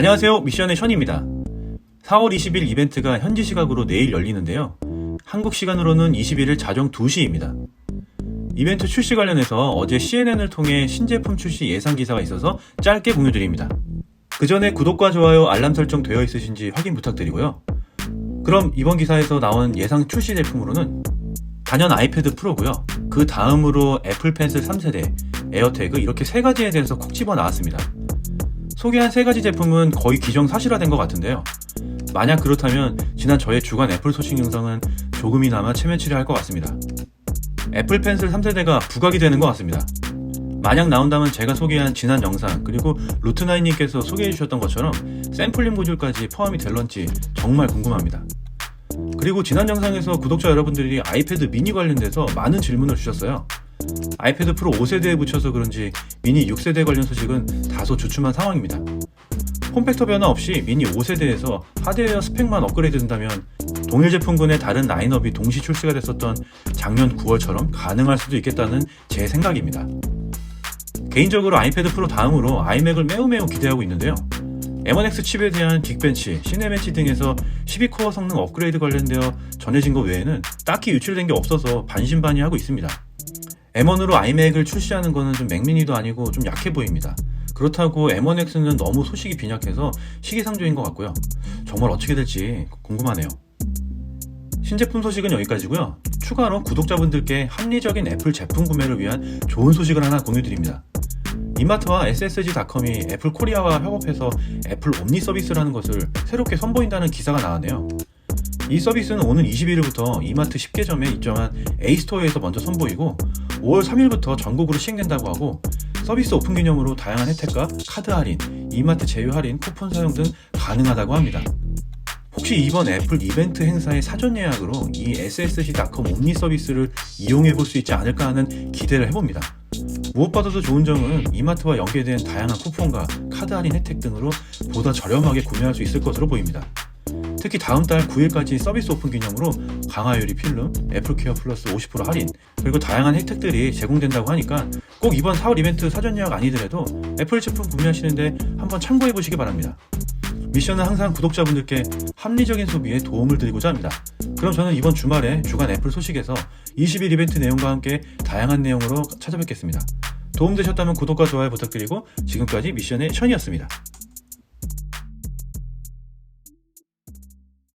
안녕하세요. 미션의 션입니다. 4월 20일 이벤트가 현지 시각으로 내일 열리는데요. 한국 시간으로는 21일 자정 2시입니다. 이벤트 출시 관련해서 어제 CNN을 통해 신제품 출시 예상 기사가 있어서 짧게 공유드립니다. 그 전에 구독과 좋아요, 알람 설정 되어 있으신지 확인 부탁드리고요. 그럼 이번 기사에서 나온 예상 출시 제품으로는 단연 아이패드 프로고요. 그 다음으로 애플 펜슬 3세대, 에어태그 이렇게 세 가지에 대해서 콕 집어 나왔습니다. 소개한 세 가지 제품은 거의 기정사실화된 것 같은데요. 만약 그렇다면 지난 저의 주간 애플 소식 영상은 조금이나마 체면치레 할것 같습니다. 애플 펜슬 3세대가 부각이 되는 것 같습니다. 만약 나온다면 제가 소개한 지난 영상 그리고 루트나인님께서 소개해 주셨던 것처럼 샘플링 모듈까지 포함이 될런지 정말 궁금합니다. 그리고 지난 영상에서 구독자 여러분들이 아이패드 미니 관련돼서 많은 질문을 주셨어요. 아이패드 프로 5세대에 붙여서 그런지 미니 6세대 관련 소식은 다소 주춤한 상황입니다. 폼팩터 변화 없이 미니 5세대에서 하드웨어 스펙만 업그레이드 된다면 동일 제품군의 다른 라인업이 동시 출시가 됐었던 작년 9월처럼 가능할 수도 있겠다는 제 생각입니다. 개인적으로 아이패드 프로 다음으로 아이맥을 매우 매우 기대하고 있는데요. M1X 칩에 대한 긱벤치, 시네벤치 등에서 12코어 성능 업그레이드 관련되어 전해진 것 외에는 딱히 유출된 게 없어서 반신반의하고 있습니다. M1으로 아이맥을 출시하는 거는 좀 맥미니도 아니고 좀 약해 보입니다. 그렇다고 M1X는 너무 소식이 빈약해서 시기상조인 것 같고요. 정말 어떻게 될지 궁금하네요. 신제품 소식은 여기까지고요. 추가로 구독자분들께 합리적인 애플 제품 구매를 위한 좋은 소식을 하나 공유드립니다. 이마트와 SSG.com이 애플 코리아와 협업해서 애플 옴니 서비스라는 것을 새롭게 선보인다는 기사가 나왔네요. 이 서비스는 오는 21일부터 이마트 10개점에 입점한 A스토어에서 먼저 선보이고 5월 3일부터 전국으로 시행된다고 하고 서비스 오픈 기념으로 다양한 혜택과 카드 할인, 이마트 제휴 할인, 쿠폰 사용 등 가능하다고 합니다. 혹시 이번 애플 이벤트 행사의 사전 예약으로 이 SSG.com 옴니 서비스를 이용해 볼 수 있지 않을까 하는 기대를 해봅니다. 무엇보다도 좋은 점은 이마트와 연계된 다양한 쿠폰과 카드 할인 혜택 등으로 보다 저렴하게 구매할 수 있을 것으로 보입니다. 특히 다음 달 9일까지 서비스 오픈 기념으로 강화유리 필름, 애플케어 플러스 50% 할인, 그리고 다양한 혜택들이 제공된다고 하니까 꼭 이번 4월 이벤트 사전 예약 아니더라도 애플 제품 구매하시는데 한번 참고해 보시기 바랍니다. 미션은 항상 구독자분들께 합리적인 소비에 도움을 드리고자 합니다. 그럼 저는 이번 주말에 주간 애플 소식에서 20일 이벤트 내용과 함께 다양한 내용으로 찾아뵙겠습니다. 도움되셨다면 구독과 좋아요 부탁드리고 지금까지 미션의 션이었습니다.